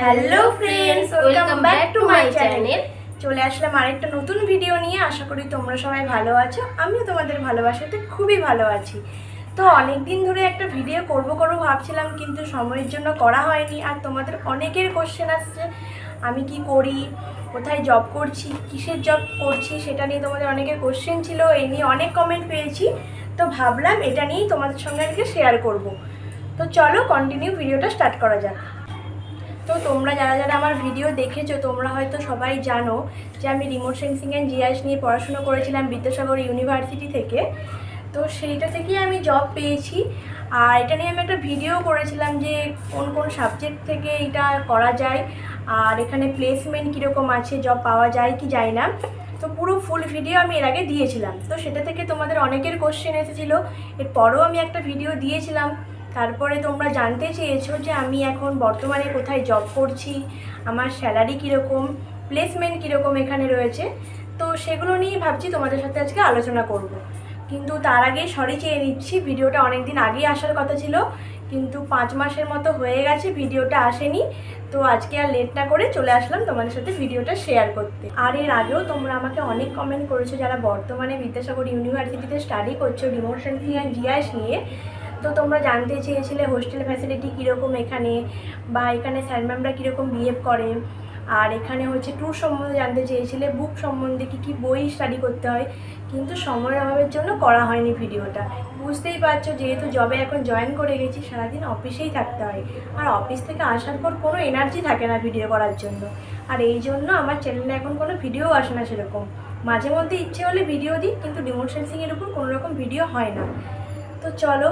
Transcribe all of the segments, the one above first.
Hello friends welcome back to my channel চলে আসলাম আরেকটা নতুন ভিডিও নিয়ে। আশা করি তোমরা সবাই ভালো আছো। আমিও তোমাদের ভালোবাসাতে খুবই ভালো আছি। তো অনেক দিন ধরে একটা ভিডিও করব করব ভাবছিলাম কিন্তু সময়ের জন্য করা হয়নি। আর তোমাদের অনেকের কোশ্চেন আসছে আমি কি করি কোথায় জব করছি কিসের জব করছি সেটা নিয়ে তোমাদের অনেকের কোশ্চেন ছিল এই নিয়ে অনেক কমেন্ট পেয়েছি। তো ভাবলাম এটা নিয়েই তোমাদের সঙ্গে আজকে শেয়ার করব। তো চলো কন্টিনিউ ভিডিওটা স্টার্ট করা যাক। তো তোমরা যারা যারা আমার ভিডিও দেখেছ, তোমরা হয়তো সবাই জানো যে আমি রিমোট সেন্সিং অ্যান্ড জিআইএস নিয়ে পড়াশোনা করেছিলাম বিদ্যাসাগর ইউনিভার্সিটি থেকে। তো সেইটা থেকেই আমি জব পেয়েছি। আর এটা নিয়ে আমি একটা ভিডিও করেছিলাম যে কোন কোন সাবজেক্ট থেকে এটা করা যায়, আর এখানে প্লেসমেন্ট কীরকম আছে জব পাওয়া যায় কি যায় না। তো পুরো ফুল ভিডিও আমি এর আগে দিয়েছিলাম। তো সেটা থেকে তোমাদের অনেকের কোশ্চেন এসেছিল। এরপরও আমি একটা ভিডিও দিয়েছিলাম। তারপরে তোমরা জানতে চেয়েছো যে আমি এখন বর্তমানে কোথায় জব করছি, আমার স্যালারি কীরকম প্লেসমেন্ট কীরকম এখানে রয়েছে। তো সেগুলো নিয়ে ভাবছি তোমাদের সাথে আজকে আলোচনা করব। কিন্তু তার আগে সরি চেয়ে নিচ্ছি, ভিডিওটা অনেক দিন আগেই আসার কথা ছিল, কিন্তু পাঁচ মাসের মতো হয়ে গেছে, ভিডিওটা আসেনি। তো আজকে আর লেট না করে চলে আসলাম তোমাদের সাথে ভিডিওটা শেয়ার করতে। আর এর আগেও তোমরা আমাকে অনেক কমেন্ট করেছ, যারা বর্তমানে বিদ্যাসাগর ইউনিভার্সিটিতে স্টাডি করছ রিমোট সেন্সিং অ্যান্ড নিয়ে। তো তোমরা জানতে চেয়েছিলে হোস্টেল ফ্যাসিলিটি কীরকম এখানে বা এখানে স্যার ম্যামরা কীরকম বিহেভ করে। আর এখানে হচ্ছে ট্যুর সম্বন্ধে জানতে চেয়েছিলে বুক সম্বন্ধে কী কী বই স্টাডি করতে হয়, কিন্তু সময়ের অভাবের জন্য করা হয়নি ভিডিওটা। বুঝতেই পারছ, যেহেতু জবে এখন জয়েন করে গেছি, সারাদিন অফিসেই থাকতে হয়। আর অফিস থেকে আসার পর কোনো এনার্জি থাকে না ভিডিও করার জন্য। আর এই জন্য আমার চ্যানেলে এখন কোনো ভিডিও আসে না সেরকম। মাঝে মধ্যে ইচ্ছে হলে ভিডিও দিই, কিন্তু সেন্সিংয়ের উপর কোনো রকম ভিডিও হয় না। তো চলো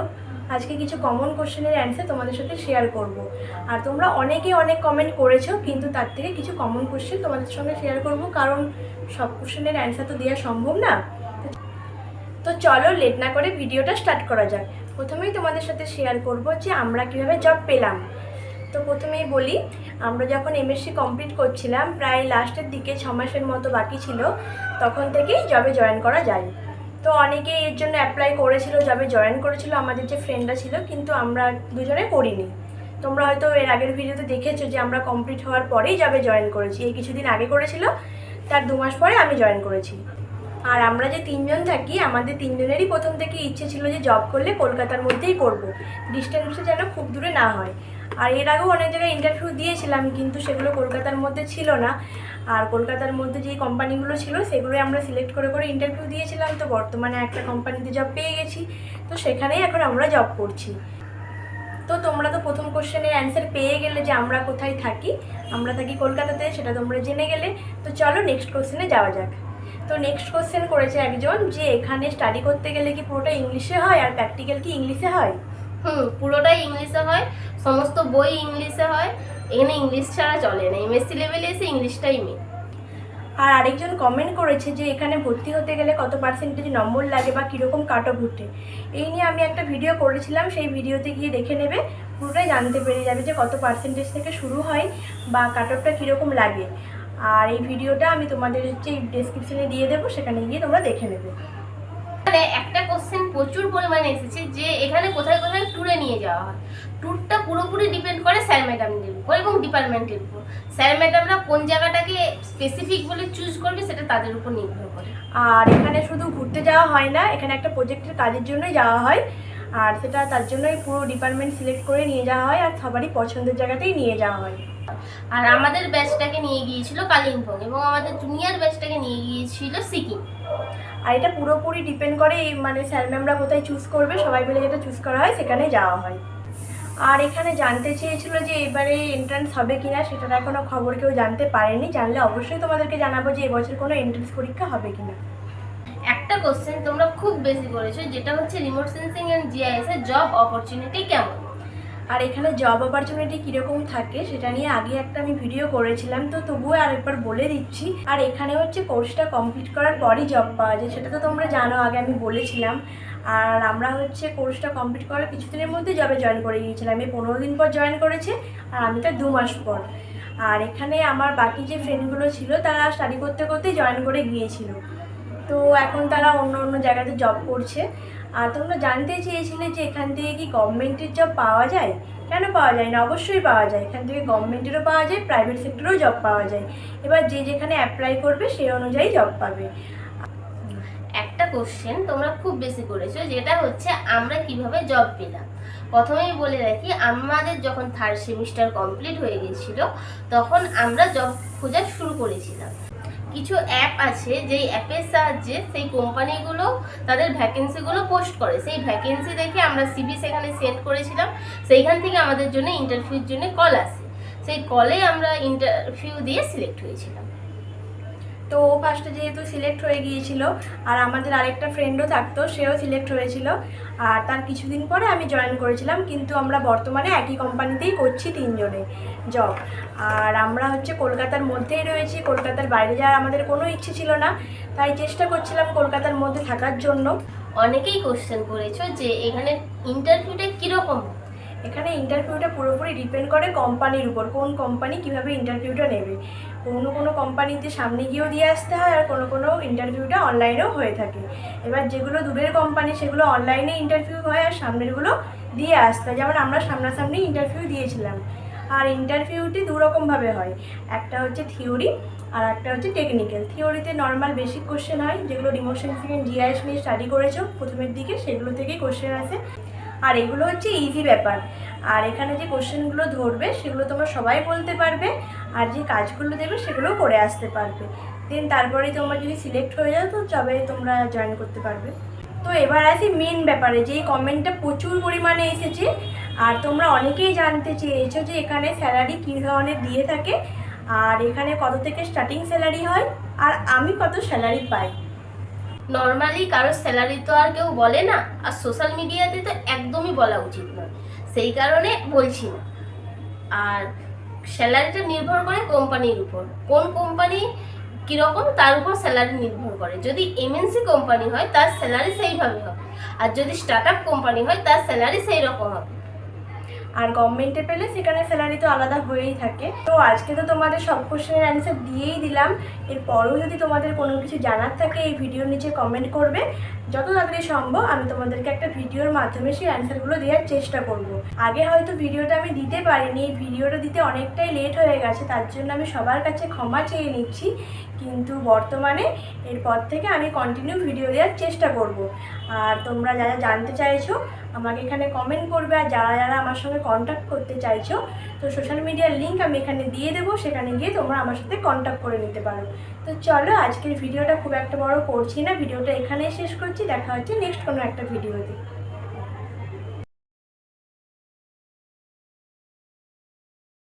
আজকে কিছু কমন কোশ্চেনের অ্যান্সার তোমাদের সাথে শেয়ার করব। আর তোমরা অনেকে অনেক কমেন্ট করেছ, কিন্তু তার থেকে কিছু কমন কোশ্চেন তোমাদের সঙ্গে শেয়ার করব, কারণ সব কোশ্চেনের অ্যান্সার তো দেওয়া সম্ভব না। তো চলো লেট না করে ভিডিওটা স্টার্ট করা যাক। প্রথমেই তোমাদের সাথে শেয়ার করব যে আমরা কীভাবে জব পেলাম। তো প্রথমেই বলি, আমরা যখন এমএসসি কমপ্লিট করছিলাম, প্রায় লাস্টের দিকে ছ মাসের মতো বাকি ছিল, তখন থেকেই জবে জয়েন করা যায়। তো অনেকে এর জন্য অ্যাপ্লাই করেছিল জবে জয়েন করেছিল, আমাদের যে ফ্রেন্ডরা ছিল, কিন্তু আমরা দুজনে করিনি। তোমরা হয়তো এর আগের ভিডিওতে দেখেছ যে আমরা কমপ্লিট হওয়ার পরেই জবে জয়েন করেছি। এই কিছুদিন আগে করেছিল, তার দু মাস পরে আমি জয়েন করেছি। আর আমরা যে তিনজন থাকি, আমাদের তিনজনেরই প্রথম থেকে ইচ্ছে ছিল যে জব করলে কলকাতার মধ্যেই করব। ডিস্টেন্সে যেন খুব দূরে না হয়। আর এর আগেও অনেক জায়গায় ইন্টারভিউ দিয়েছিলাম, কিন্তু সেগুলো কলকাতার মধ্যে ছিল না। আর কলকাতার মধ্যে যেই কোম্পানিগুলো ছিল, সেগুলোই আমরা সিলেক্ট করে করে ইন্টারভিউ দিয়েছিলাম। তো বর্তমানে একটা কোম্পানিতে জব পেয়ে গেছি, তো সেখানেই এখন আমরা জব করছি। তো তোমরা তো প্রথম কোশ্চেনের অ্যান্সার পেয়ে গেলে যে আমরা কোথায় থাকি, আমরা থাকি কলকাতাতে, সেটা তোমরা জেনে গেলে। তো চলো নেক্সট কোশ্চেনে যাওয়া যাক। তো নেক্সট কোশ্চেন করেছে একজন যে এখানে স্টাডি করতে গেলে কি পুরোটা ইংলিশে হয় আর প্র্যাকটিক্যাল কি ইংলিশে হয়? হুম, পুরোটাই ইংলিশে সমস্ত বই ইংলিশে হয়, এখানে ইংলিশ ছাড়া চলে না। এমএসসি লেভেলে এসে ইংলিশটাই মেন আর আরেকজন কমেন্ট করেছে যে এখানে ভর্তি হতে গেলে কত পার্সেন্টেজ নম্বর লাগে বা কীরকম কাট অফ উঠে। এই নিয়ে আমি একটা ভিডিও করেছিলাম, সেই ভিডিওতে গিয়ে দেখে নেবে, পুরোটাই জানতে পেরে যাবে যে কত পার্সেন্টেজ থেকে শুরু হয় বা কাট অফটা কীরকম লাগে। আর এই ভিডিওটা আমি তোমাদের হচ্ছে ডেসক্রিপশনে দিয়ে দেবো, সেখানে গিয়ে তোমরা দেখে নেবে। মানে একটা কোশ্চেন প্রচুর পরিমাণে এসেছে যে এখানে কোথায় কোথায় ট্যুরে নিয়ে যাওয়া হয়। ট্যুরটা পুরোপুরি ডিপেন্ড করে স্যার ম্যাডামদের উপর এবং ডিপার্টমেন্টের উপর। স্যার ম্যাডামরা কোন জায়গাটাকে স্পেসিফিক বলে চুজ করবে সেটা তাদের উপর নির্ভর করে। আর এখানে শুধু ঘুরতে যাওয়া হয় না, এখানে একটা প্রজেক্টের কাজের জন্যই যাওয়া হয়। আর সেটা তার জন্যই পুরো ডিপার্টমেন্ট সিলেক্ট করে নিয়ে যাওয়া হয় আর সবারই পছন্দের জায়গাতেই নিয়ে যাওয়া হয়। আর আমাদের ব্যাচটাকে নিয়ে গিয়েছিল কালিম্পং এবং আমাদের জুনিয়র ব্যাচটাকে নিয়ে গিয়েছিল সিকিম। আর এটা পুরোপুরি ডিপেন্ড করে এই মানে স্যার ম্যামরা কোথায় চুজ করবে সবাই মিলে যেটা চুজ করা হয় সেখানে যাওয়া হয়। আর এখানে জানতে চেয়েছিল যে এবারে এন্ট্রান্স হবে কিনা সেটার এখনও খবর কেউ জানতে পারেনি। জানলে অবশ্যই তোমাদেরকে জানাব যে এবছর কোনো এন্ট্রান্স পরীক্ষা হবে কিনা। একটা কোশ্চেন তোমরা খুব বেশি করেছ, যেটা হচ্ছে রিমোট সেন্সিং এন্ড জিআইএস এর জব অপরচুনিটি কেমন? আর এখানে জব অপরচুনিটি কীরকম থাকে সেটা নিয়ে আগে একটা আমি ভিডিও করেছিলাম, তো তবুও আরেকবার বলে দিচ্ছি। আর এখানে হচ্ছে কোর্সটা কমপ্লিট করার পরই জব পাওয়া যায়, সেটা তো তোমরা জানো, আগে আমি বলেছিলাম। আর আমরা হচ্ছে কোর্সটা কমপ্লিট করার কিছুদিনের মধ্যে জবে জয়েন করে গিয়েছিলাম, এই পনেরো দিন পর জয়েন করেছে, আর আমি তো দু মাস পর। আর এখানে আমার বাকি যে ফ্রেন্ডগুলো ছিল, তারা স্টাডি করতে করতে জয়েন করে গিয়েছিল। তো এখন তারা অন্য অন্য জায়গাতে জব করছে। আর তোমরা জানতে চেয়েছিলে যে এখান থেকে কি গভর্নমেন্টের জব পাওয়া যায়? কেন পাওয়া যায় না? অবশ্যই পাওয়া যায়। এখান থেকে গভর্নমেন্টেরও পাওয়া যায় প্রাইভেট সেক্টরেও জব পাওয়া যায়। এবার যে যেখানে অ্যাপ্লাই করবে সেই অনুযায়ী জব পাবে। একটা কোশ্চেন তোমরা খুব বেশি করেছ, যেটা হচ্ছে আমরা কীভাবে জব পেলাম? প্রথমেই বলে রাখি, আমাদের যখন থার্ড সেমিস্টার কমপ্লিট হয়ে গেছিল, তখন আমরা জব খোঁজা শুরু করেছিলাম। কিছু অ্যাপ আছে, যেই অ্যাপের সাহায্যে সেই কোম্পানিগুলো তাদের ভ্যাকেন্সিগুলো পোস্ট করে। সেই ভ্যাকেন্সি দেখে আমরা সিবি সেখানে সেন্ড করেছিলাম, সেইখান থেকে আমাদের জন্য ইন্টারভিউর জন্য কল আসে। সেই কলে আমরা ইন্টারভিউ দিয়ে সিলেক্ট হয়েছিলাম। তো ও ফার্স্টে যেহেতু সিলেক্ট হয়ে গিয়েছিল আর আমাদের আরেকটা ফ্রেন্ডও থাকতো সেও সিলেক্ট হয়েছিল। আর তার কিছুদিন পরে আমি জয়েন করেছিলাম কিন্তু আমরা বর্তমানে একই কোম্পানিতেই করছি তিনজনে জব আর আমরা হচ্ছে কলকাতার মধ্যেই রয়েছি কলকাতার বাইরে যাওয়ার আমাদের কোনো ইচ্ছে ছিল না। তাই চেষ্টা করছিলাম কলকাতার মধ্যে থাকার জন্য। অনেকেই কোশ্চেন করেছ যে এখানে ইন্টারভিউটা কীরকম? এখানে ইন্টারভিউটা পুরোপুরি ডিপেন্ড করে কোম্পানির উপর কোন কোম্পানি কীভাবে ইন্টারভিউটা নেবে। কোনো কোনো কোম্পানিতে সামনে গিয়েও দিয়ে আসতে হয় আর কোনো কোনো ইন্টারভিউটা অনলাইনেও হয়ে থাকে। এবার যেগুলো দূরের কোম্পানি সেগুলো অনলাইনে ইন্টারভিউ হয় আর সামনেরগুলো দিয়ে আসতে হয়। যেমন আমরা সামনাসামনি ইন্টারভিউ দিয়েছিলাম। আর ইন্টারভিউটি দুরকমভাবে হয়। একটা হচ্ছে থিওরি আর একটা হচ্ছে টেকনিক্যাল থিওরিতে নর্মাল বেসিক কোশ্চেন হয়, যেগুলো রিমোশন সেকেন্ড জিআইএস নিয়ে স্টাডি করেছ, প্রথমের দিকে সেগুলো থেকেই কোশ্চেন আসে। আর এগুলো হচ্ছে ইজি ব্যাপার। আর এখানে যে কোশ্চেনগুলো ধরবে, সেগুলো তোমরা সবাই বলতে পারবে, আর যে কাজগুলো দেবে সেগুলো করে আসতে পারবে। দেন তারপরে তোমরা যদি সিলেক্ট হয়ে যাও, তো তবে তোমরা জয়েন করতে পারবে। তো এবার আসি মেন ব্যাপারে, যে কমেন্টটা প্রচুর পরিমাণে এসেছে, আর তোমরা অনেকেই জানতে চেয়েছো যে এখানে স্যালারি কী ধরনের দিয়ে থাকে, আর এখানে কত থেকে স্টার্টিং স্যালারি হয়, আর আমি কত স্যালারি পাই। নর্মালি কারোর স্যালারি তো আর কেউ বলে না, আর সোশ্যাল মিডিয়াতে তো একদমই বলা উচিত নয়। সেই কারণে বলছি না। আর স্যালারিটা নির্ভর করে কোম্পানির উপর। কোন কোম্পানি কীরকম, তার উপর স্যালারি নির্ভর করে। যদি এমএনসি কোম্পানি হয়, তার স্যালারি সেইভাবে হবে। আর যদি স্টার্ট আপ কোম্পানি হয়, তার স্যালারি সেই রকম হবে। আর গভর্নমেন্টে পেলে সেখানে স্যালারি তো আলাদা হয়েই থাকে। তো আজকে তো তোমাদের সব কোশ্চেনের অ্যান্সার দিয়েই দিলাম। এরপরও যদি তোমাদের কোনো কিছু জানার থাকে, এই ভিডিওর নিচে কমেন্ট করবে। যত তাড়াতাড়ি সম্ভব আমি তোমাদেরকে একটা ভিডিওর মাধ্যমে সেই অ্যান্সারগুলো দেওয়ার চেষ্টা করব। আগে হয়তো ভিডিওটা আমি দিতে পারিনি, ভিডিওটা দিতে অনেকটাই লেট হয়ে গেছে, তার জন্য আমি সবার কাছে ক্ষমা চেয়ে নিচ্ছি কিন্তু বর্তমানে এরপর থেকে আমি কন্টিনিউ ভিডিও দেওয়ার চেষ্টা করব। আর তোমরা যারা জানতে চাইছো, আমাকে এখানে কমেন্ট করবে আর যারা যারা আমার সঙ্গে কন্ট্যাক্ট করতে চাইছো তো সোশ্যাল মিডিয়ার লিঙ্ক আমি এখানে দিয়ে দেবো, সেখানে গিয়ে তোমরা আমার সাথে কন্ট্যাক্ট করে নিতে পারো। তো চলো, আজকের ভিডিওটা খুব একটা বড় করছি না ভিডিওটা এখানেই শেষ করছি, দেখা হচ্ছে নেক্সট কোনো একটা ভিডিওতে